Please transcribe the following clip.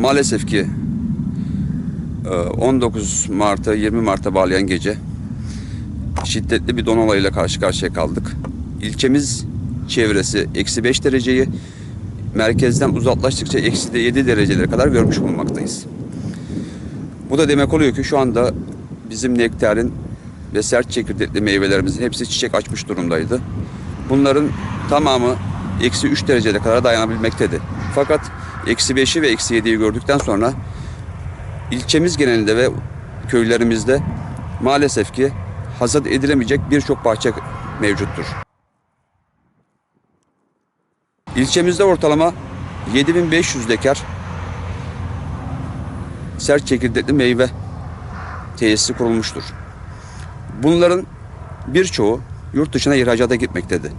Maalesef ki e, 19 Mart'a 20 Mart'a bağlayan gece şiddetli bir don olayıyla karşı karşıya kaldık. İlçemiz çevresi eksi 5 dereceyi merkezden uzaklaştıkça eksi de 7 derecelere kadar görmüş bulunmaktayız. Bu da demek oluyor ki şu anda bizim nektarin ve sert çekirdekli meyvelerimizin hepsi çiçek açmış durumdaydı. Bunların tamamı eksi 3 derecede kadar dayanabilmektedir. Fakat eksi 5'i ve eksi 7'yi gördükten sonra ilçemiz genelinde ve köylerimizde maalesef ki hasat edilemeyecek birçok bahçe mevcuttur. İlçemizde ortalama 7500 dekar sert çekirdekli meyve tesisi kurulmuştur. Bunların birçoğu yurt dışına ihracata gitmektedir.